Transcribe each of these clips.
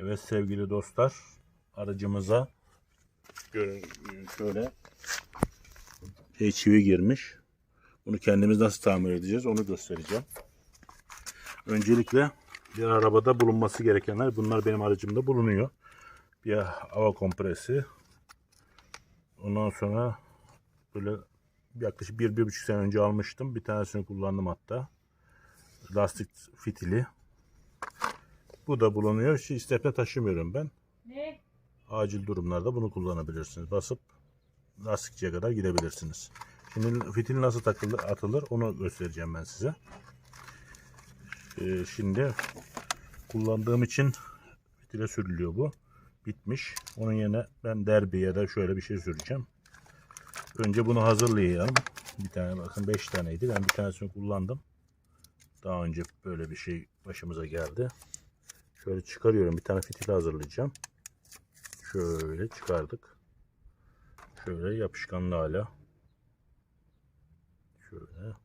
Evet sevgili dostlar aracımıza görün şöyle şey çivi girmiş. Bunu kendimiz nasıl tamir edeceğiz onu göstereceğim. Öncelikle bir arabada bulunması gerekenler bunlar benim aracımda bulunuyor. Bir hava kompresi. Ondan sonra böyle yaklaşık bir, bir buçuk sene önce almıştım. Bir tanesini kullandım hatta. Lastik fitili. Bu da bulunuyor. Şu istepne taşımıyorum ben. Ne? Acil durumlarda bunu kullanabilirsiniz. Basıp lastikçiye kadar gidebilirsiniz. Şimdi fitil nasıl takılır, atılır onu göstereceğim ben size. Ee, şimdi kullandığım için fitile sürülüyor bu. Bitmiş. Onun yerine ben derbi ya da şöyle bir şey süreceğim. Önce bunu hazırlayalım. Bir tane bakın 5 taneydi. Ben bir tanesini kullandım. Daha önce böyle bir şey başımıza geldi. Şöyle çıkarıyorum. Bir tane fitil hazırlayacağım. Şöyle çıkardık. Şöyle yapışkanlı hala. Şöyle.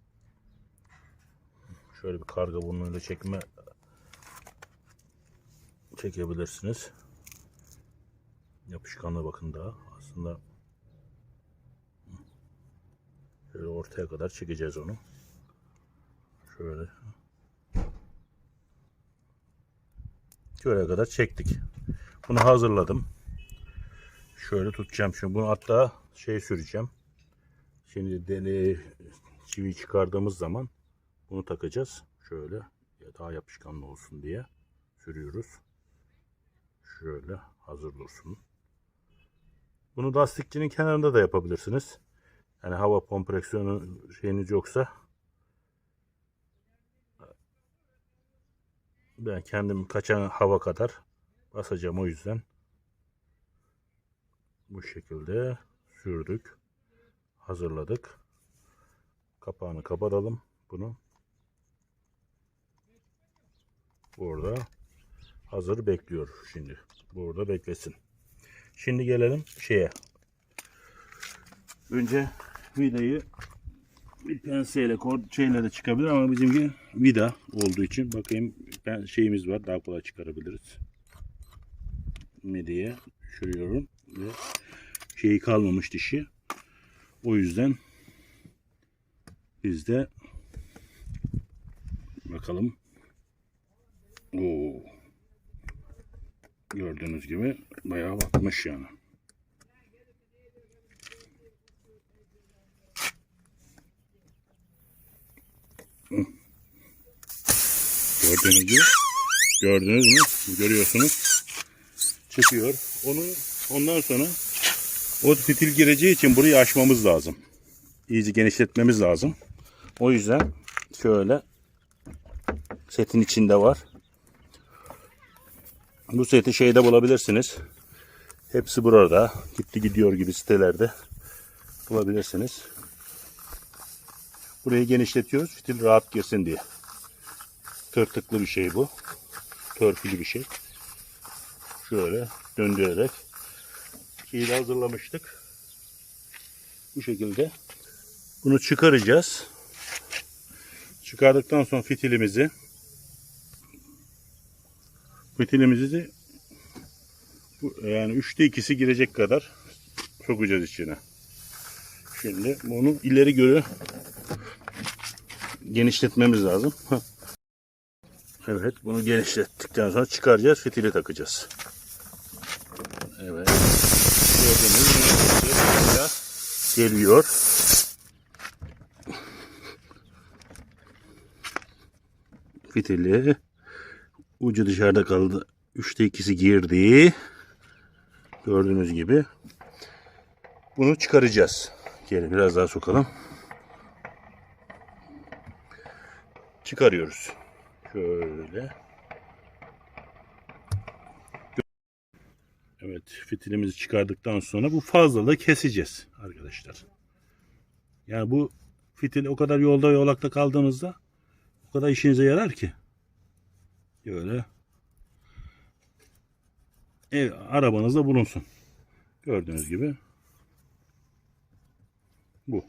Şöyle bir karga burnuyla çekme çekebilirsiniz. Yapışkanlı bakın daha. Aslında şöyle ortaya kadar çekeceğiz onu. Şöyle. Şuraya kadar çektik. Bunu hazırladım. Şöyle tutacağım şimdi. Bunu hatta şey süreceğim. Şimdi deli çivi çıkardığımız zaman bunu takacağız. Şöyle daha yapışkanlı olsun diye sürüyoruz. Şöyle hazır dursun. Bunu lastikçinin kenarında da yapabilirsiniz. Yani hava kompreksiyonu şeyiniz yoksa ben kendim kaçan hava kadar basacağım o yüzden bu şekilde sürdük hazırladık. Kapağını kapatalım bunu burada hazır bekliyor şimdi. Burada beklesin. Şimdi gelelim şeye. Önce vidayı bir penseyle şeyle de çıkabilir ama bizimki vida olduğu için. Bakayım ben şeyimiz var. Daha kolay çıkarabiliriz. Medyaya düşürüyorum ve şeyi kalmamış dişi. O yüzden biz de bakalım. Oo. gördüğünüz gibi bayağı batmış yani Gördüğünüz gibi. Gördünüz mü? Görüyorsunuz. Çıkıyor. Onu ondan sonra o fitil gireceği için burayı açmamız lazım. İyice genişletmemiz lazım. O yüzden şöyle setin içinde var. Bu seti şeyde bulabilirsiniz. Hepsi burada. Gitti gidiyor gibi sitelerde bulabilirsiniz. Burayı genişletiyoruz. Fitil rahat girsin diye. Tırtıklı bir şey bu. Törpülü bir şey. Şöyle döndürerek de hazırlamıştık. Bu şekilde. Bunu çıkaracağız. Çıkardıktan sonra fitilimizi fitilimizi yani üçte ikisi girecek kadar sokacağız içine. Şimdi bunu ileri göre genişletmemiz lazım. Evet bunu genişlettikten sonra çıkaracağız fitili takacağız. Evet. Gördüğünüz gibi geliyor. Fitili ucu dışarıda kaldı. Üçte ikisi girdi. Gördüğünüz gibi. Bunu çıkaracağız. Gelin biraz daha sokalım. Çıkarıyoruz. Şöyle. Evet fitilimizi çıkardıktan sonra bu fazlalığı keseceğiz arkadaşlar. Yani bu fitil o kadar yolda yolakta kaldığınızda o kadar işinize yarar ki. Böyle ev arabanızda bulunsun. Gördüğünüz gibi bu.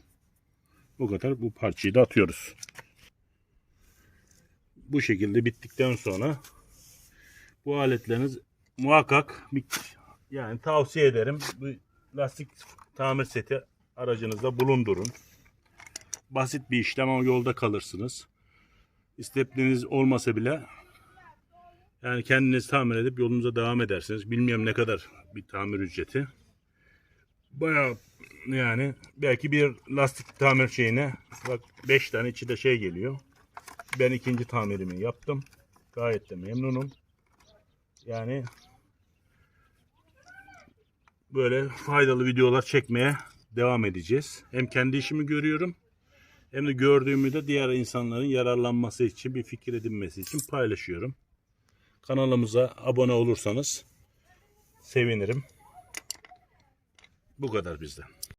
Bu kadar bu parçayı da atıyoruz bu şekilde bittikten sonra bu aletleriniz muhakkak yani tavsiye ederim. Bu lastik tamir seti aracınızda bulundurun. Basit bir işlem ama yolda kalırsınız. İstepleriniz olmasa bile yani kendiniz tamir edip yolunuza devam edersiniz. Bilmiyorum ne kadar bir tamir ücreti. Bayağı yani belki bir lastik tamir şeyine bak 5 tane içi de şey geliyor. Ben ikinci tamirimi yaptım. Gayet de memnunum. Yani böyle faydalı videolar çekmeye devam edeceğiz. Hem kendi işimi görüyorum hem de gördüğümü de diğer insanların yararlanması için bir fikir edinmesi için paylaşıyorum. Kanalımıza abone olursanız sevinirim. Bu kadar bizden.